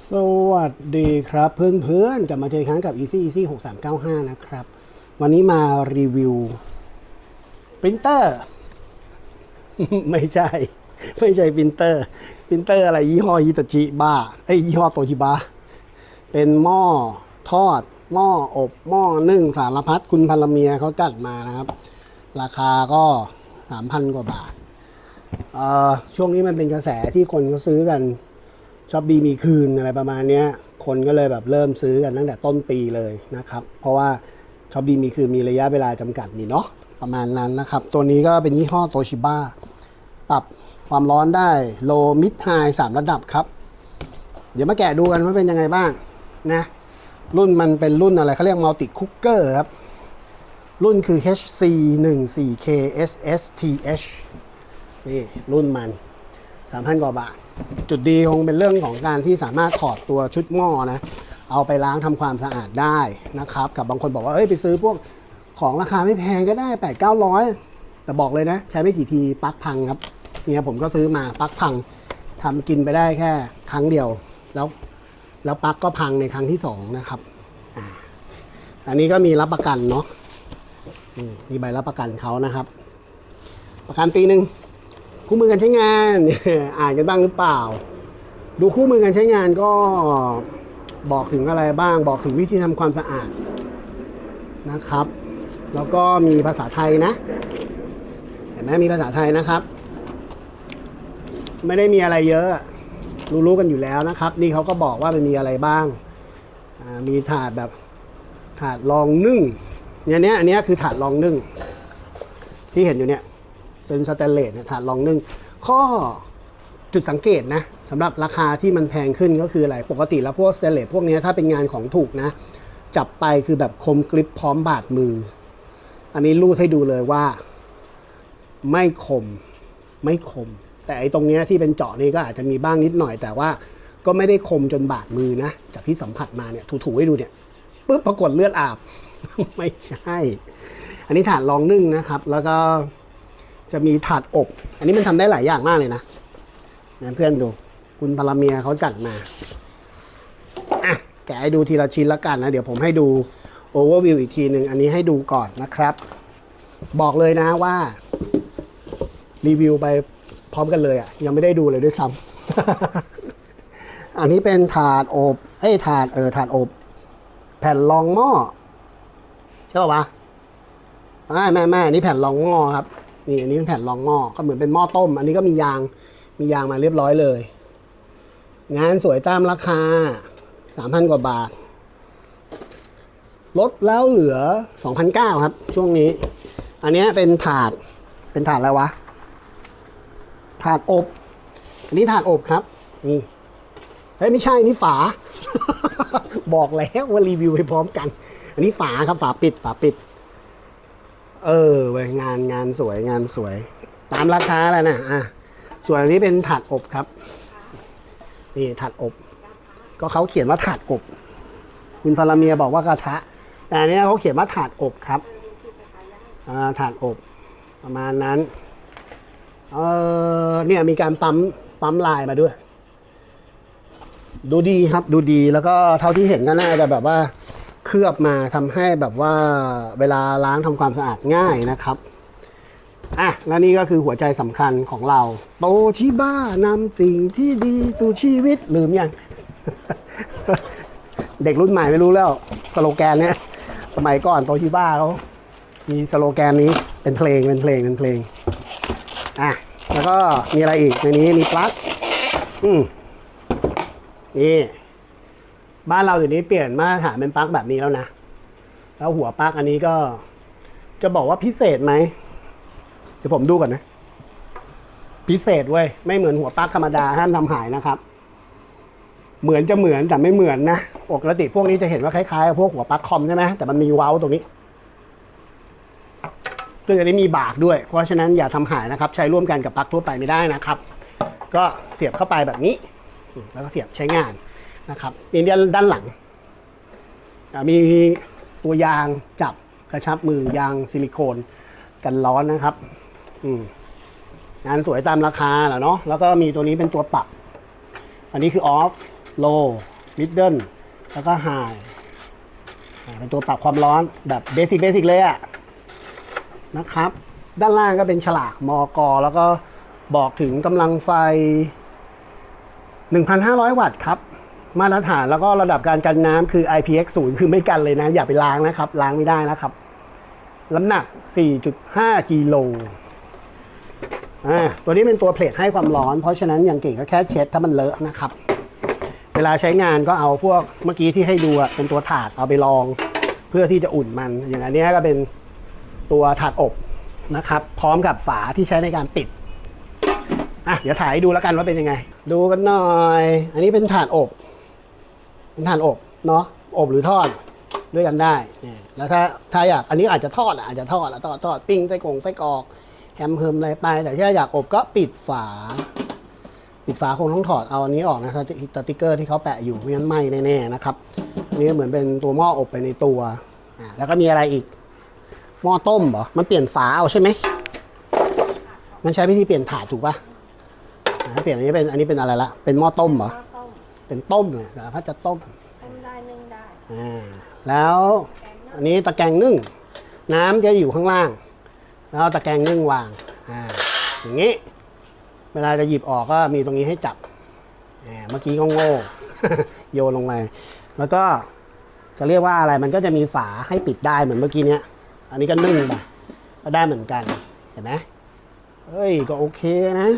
สวัสดีครับเพื่อนๆกลับมาเจออีกครั้งกับ Easy Easy 6395 นะครับ วันนี้มารีวิวปรินเตอร์ ไม่ใช่ ไม่ใช่ปรินเตอร์ปรินเตอร์อะไรยี่ห้อฮิตาชิบ้าไอยยี่ห้อโตชิบะเป็นหม้อทอด หม้ออบหม้อนึ่งสารพัดคุณพลเมียเขาจัดมานะครับ ราคาก็3,000กว่าบาทช่วงนี้มันเป็นกระแสที่คนเขาซื้อกัน ชอบดีมีคืนอะไรประมาณนี้คนก็เลยแบบเริ่มซื้อกันตั้งแต่ต้นปีเลยนะครับ เพราะว่าชอบดีมีคืนมีระยะเวลาจำกัดนี่เนาะประมาณนั้นนะครับ ตัวนี้ก็เป็นยี่ห้อโตชิบ้าปรับความร้อนได้โลมิดไฮสามระดับครับ เดี๋ยวมาแกะดูกันว่าเป็นยังไงบ้างนะรุ่นมันเป็นรุ่นอะไรเขาเรียกมัลติคุกเกอร์ครับ รุ่นคือ HC 1 4 K SSTH นี่รุ่นมัน 3,000 กว่าบาท จุดดีคงเป็นเรื่องของการที่สามารถถอดตัวชุดหม้อนะ เอาไปล้างทำความสะอาดได้นะครับ กับบางคนบอกว่าเอ้ยไปซื้อพวกของราคาไม่แพงก็ได้8 9 0 0 แต่บอกเลยนะ ใช้ไม่กี่ทีปลั๊กพังครับเนี่ยผมก็ซื้อมาปลั๊กพังทำกินไปได้แค่ครั้งเดียว แล้วแล้วปลั๊กก็พังในครั้งที่สองนะครับอันนี้ก็มีรับประกันเนาะมีใบรับประกันเขานะครับ ประกันปีหนึ่ง คู่มือการใช้งาน อ่านกันบ้างหรือเปล่า ดูคู่มือการใช้งานก็บอกถึงอะไรบ้าง บอกถึงวิธีทำความสะอาดนะครับ แล้วก็มีภาษาไทยนะ เห็นไหมมีภาษาไทยนะครับ ไม่ได้มีอะไรเยอะ รู้ๆกันอยู่แล้วนะครับ นี่เขาก็บอกว่ามันมีอะไรบ้าง มีถาดแบบถาดรองนึ่งเนี่ยเนี้ยอันนี้คือถาดรองนึ่งที่เห็นอยู่เนี่ย เป็นสแตนเลสเนี่ยถาดรองนึ่งข้อจุดสังเกตนะสำหรับราคาที่มันแพงขึ้นก็คืออะไร ปกติแล้วพวกสแตนเลสพวกนี้ถ้าเป็นงานของถูกนะ จับไปคือแบบคมกริปพร้อมบาดมือ อันนี้รูดให้ดูเลยว่า ไม่คมไม่คม แต่ไอ้ตรงนี้ที่เป็นเจาะนี่ก็อาจจะมีบ้างนิดหน่อย แต่ว่าก็ไม่ได้คมจนบาดมือนะ จากที่สัมผัสมาเนี่ยถูๆให้ดูเนี่ยปุ๊บปรากฏเลือดอาบ ไม่ใช่ อันนี้ถาดรองนึ่งนะครับ แล้วก็ จะมีถาดอบ อันนี้มันทำได้หลายอย่างมากเลยนะนะเพื่อนดู คุณพลเมียเขาจัดมาอะแกให้ดูทีละชิ้นละกันนะ เดี๋ยวผมให้ดูโอเวอร์วิวอีกทีหนึ่งอันนี้ให้ดูก่อนนะครับ บอกเลยนะว่า รีวิวไปพร้อมกันเลยอะ ยังไม่ได้ดูเลยด้วยซ้ำ อันนี้เป็นถาดอบเอ้ยถาดเออถาดอบ แผ่นรองหม้อใช่ป่าวะอ่าแม่แม่นนี้แผ่นรองหม้อครับ นี่อันนี้เป็นแผ่นรองหม้อก็เหมือนเป็นหม้อต้ม อันนี้ก็มียางมียางมาเรียบร้อยเลย งานสวยตามราคาสามพันกว่าบาท ลดแล้วเหลือสองพันเก้าครับ ช่วงนี้ อันนี้เป็นถาดเป็นถาดอะไรวะ ถาดอบ อันนี้ถาดอบครับ นี่เฮ้ยไม่ใช่นี่ฝา บอกแล้วว่ารีวิวไปพร้อมกัน อันนี้ฝาครับฝาปิดฝาปิด เออเว้ยงานงานสวยงานสวย ตามราคาแหล้วนะอะส่วนอันนี้เป็นถาดอบครับ นี่ถาดอบ ก็เขาเขียนว่าถาดอบ คุณพลเมียบอกว่ากระทะ แต่อันเนี้ยเขาเขียนว่าถาดอบครับอ่าถาดอบ ประมาณนั้น เออเนี่ยมีการปั๊มปั๊มลายมาด้วย ดูดีครับดูดีแล้วก็เท่าที่เห็นก็น่าจะแบบว่า ลือบมาทำให้แบบว่าเวลาล้างทำความสะอาดง่ายนะครับอะและนี่ก็คือหัวใจสำคัญของเรา โตชิบ้านำสิ่งที่ดีสู่ชีวิตลืมยัง เด็กรุ่นใหม่ไม่รู้แล้ว สโลแกนเนี้ยสมัยก่อนโตชิบ้าเขามีสโลแกนนี้เป็นเพลงเป็นเพลงเป็นเพลงอะแล้วก็มีอะไรอีกในนี้มีปลั๊กอืมนี่ บ้านเราเดี๋ยวนี้เปลี่ยนมาตรฐานเป็นปลั๊กแบบนี้แล้วนะ แล้วหัวปลั๊กอันนี้ก็ จะบอกว่าพิเศษไหมเดี๋ยวผมดูก่อนนะ พิเศษเว้ยไม่เหมือนหัวปลั๊กธรรมดาห้ามทำหายนะครับ เหมือนจะเหมือนแต่ไม่เหมือนนะปกติพวกนี้จะเห็นว่าคล้ายๆกับพวกหัวปลั๊กคอมใช่ไหมแต่มันมีเว้าตรงนี้ซึ่งอันนี้มีบากด้วย เพราะฉะนั้นอย่าทำหายนะครับ ใช้ร่วมกันกับปลั๊กทั่วไปไม่ได้นะครับ ก็เสียบเข้าไปแบบนี้ แล้วก็เสียบใช้งาน นะครับมีด้านด้านหลัง มีตัวยางจับกระชับมือยางซิลิโคนกันร้อนนะครับงานสวยตามราคาแหละเนาะแล้วก็มีตัวนี้เป็นตัวปรับ อันนี้คือออฟ low middle แล้วก็ high อ่าเป็นตัวปรับความร้อนแบบเบสิกเบสิกเลยอะนะครับ ด้านล่างก็เป็นฉลากมอกแล้วก็บอกถึงกำลังไฟ 1,500 วัตต์ครับ มาตรฐานแล้วก็ระดับการกันน้ำคือ IPX 0 คือไม่กันเลยนะ อย่าไปล้างนะครับ ล้างไม่ได้นะครับน้ำหนัก 4.5 กิโลอ่าตัวนี้เป็นตัวเพลทให้ความร้อน เพราะฉะนั้นอย่างเก่งก็แค่เช็ดถ้ามันเลอะนะครับ เวลาใช้งานก็เอาพวกเมื่อกี้ที่ให้ดูเป็นตัวถาดเอาไปลอง เพื่อที่จะอุ่นมัน อย่างอันนี้ก็เป็นตัวถาดอบนะครับ พร้อมกับฝาที่ใช้ในการปิดอะเดี๋ยวถ่ายให้ดูแล้วกันว่าเป็นยังไง ดูกันหน่อย อันนี้เป็นถาดอบ เป็นถาดอบเนาะอบหรือทอดด้วยกันได้เนี่ยแล้วถ้าถ้าอยากอันนี้อาจจะทอดอะอาจจะทอดอะทอดทอดปิ้งไส้กรงไส้กรอกแฮมเฮิมอะไรไป แต่ถ้าอยากอบก็ปิดฝา ปิดฝาคงต้องถอดเอาอันนี้ออกนะครับสติกเกอร์ที่เขาแปะอยู่ไม่งั้นไหม้แน่ๆนะครับอันนี้เหมือนเป็นตัวหม้ออบไปในตัวอะแล้วก็มีอะไรอีกหม้อต้มเหรอมันเปลี่ยนฝาเอาใช่ไหมมันใช้วิธีเปลี่ยนถาดถูกปะ่ะเปลี่ยนอันนี้เป็นอันนี้เป็นอะไรละเป็นหม้อต้มเหรอ เป็นต้มเลยแต่ถ้าจะต้มต้มได้นึ่งได้อ่าแล้วอันนี้ตะแกรงนึ่ง น้ำจะอยู่ข้างล่าง แล้วเอาตะแกรงนึ่งวางอ่าอย่างนี้ เวลาจะหยิบออกก็มีตรงนี้ให้จับอ่าเมื่อกี้ก็โง่โยนลงไปแล้วก็จะเรียกว่าอะไรมันก็จะมีฝาให้ปิดได้เหมือนเมื่อกี้เนี้ย อันนี้ก็นึ่งไปก็ได้เหมือนกัน เห็นไหมเฮ้ยก็โอเคนะ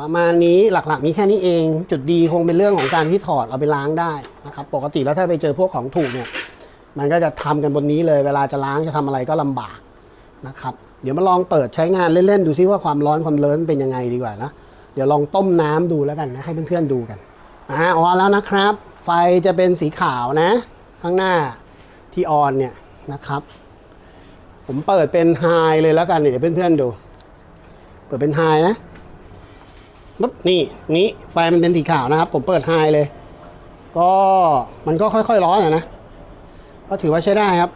ประมาณนี้หลักๆ มีแค่นี้เอง จุดดีคงเป็นเรื่องของการที่ถอดเอาไปล้างได้นะครับ ปกติแล้วถ้าไปเจอพวกของถูกเนี่ย มันก็จะทำกันบนนี้เลย เวลาจะล้างจะทำอะไรก็ลำบากนะครับ เดี๋ยวมาลองเปิดใช้งานเล่นๆดูซิว่าความร้อนความเลินเป็นยังไงดีกว่านะ เดี๋ยวลองต้มน้ำดูแล้วกันนะให้เพื่อนๆดูกันอ่าออนแล้วนะครับ ไฟจะเป็นสีขาวนะ ข้างหน้าที่ออนเนี่ยนะครับ ผมเปิดเป็นไฮเลยแล้วกันเดี๋ยวเพื่อนๆดู เปิดเป็นไฮนะ ปุ๊บนี่นี้ไฟมันเป็นสีขาวนะครับ ผมเปิดไฮเลย ก็มันก็ค่อยๆร้อนอะนะก็ถือว่าใช้ได้ครับ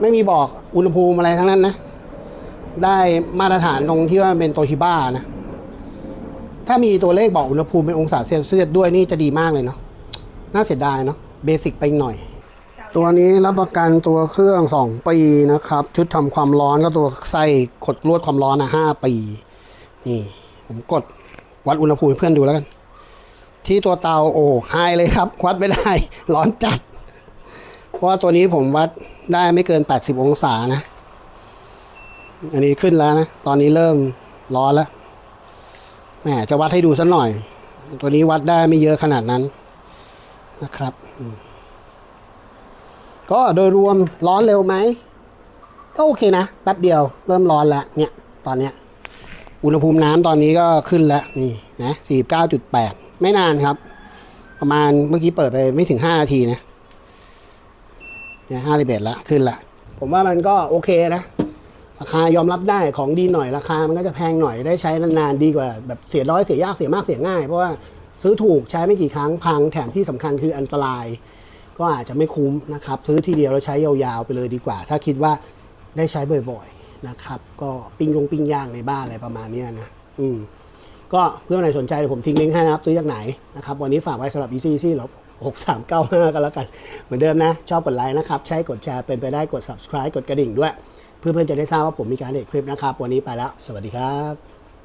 ไม่มีบอกอุณหภูมิอะไรทั้งนั้นนะ ได้มาตรฐานตรงที่ว่าเป็นโตชิบ้านะ ถ้ามีตัวเลขบอกอุณหภูมิเป็นองศาเซลเซียสด้วยนี่จะดีมากเลยเนาะน่าเสียดายเนาะเบสิกไปหน่อย ตัวนี้รับประกันตัวเครื่อง 2 ปีนะครับ ชุดทำความร้อนก็ตัวไส้ขดลวดความร้อนนะ5ปี นี่ผมกดวัดอุณหภูมิเพื่อนดูแล้วกัน ที่ตัวเตาโอ้ไฮเลยครับ วัดไม่ได้ ร้อนจัด เพราะว่าตัวนี้ผมวัดได้ไม่เกิน 80 องศานะ อันนี้ขึ้นแล้วนะ ตอนนี้เริ่มร้อนแล้วแหมจะวัดให้ดูสักหน่อย ตัวนี้วัดได้ไม่เยอะขนาดนั้นนะครับ ก็โดยรวมร้อนเร็วไหมก็โอเคนะแป๊บเดียวเริ่มร้อนแล้วเนี่ย ตอนเนี้ย อุณหภูมิน้ำตอนนี้ก็ขึ้นแล้วนี่นะ49.8 ไม่นานครับ ประมาณเมื่อกี้เปิดไปไม่ถึง 5 นาทีนะเนี่ยห้าสิบเอ็ดละขึ้นละผมว่ามันก็โอเคนะ ราคายอมรับได้ของดีหน่อยราคามันก็จะแพงหน่อยได้ใช้นานๆดีกว่าแบบเสียร้อยเสียยากเสียมากเสียง่าย เพราะว่าซื้อถูกใช้ไม่กี่ครั้งพังแถมที่สำคัญคืออันตราย ก็อาจจะไม่คุ้มนะครับ ซื้อทีเดียวแล้วใช้ยาวๆไปเลยดีกว่า ถ้าคิดว่าได้ใช้บ่อยๆ นะครับ ก็ปิ้งยงปิ้งย่างในบ้านอะไรประมาณนี้นะอืมก็เพื่อนไหนสนใจเดี๋ยวผมทิ้งลิงก์ให้นะครับ ซื้อจากไหนนะครับ วันนี้ฝากไว้สำหรับ Easy Easy ลบ6395 กันแล้วกัน เหมือนเดิมนะ ชอบกดไลค์นะครับ ใช้กดแชร์เป็นไปได้กด subscribe กดกระดิ่งด้วย เพื่อนๆจะได้ทราบว่าผมมีการเด็ดคลิปนะครับ วันนี้ไปแล้ว สวัสดีครับ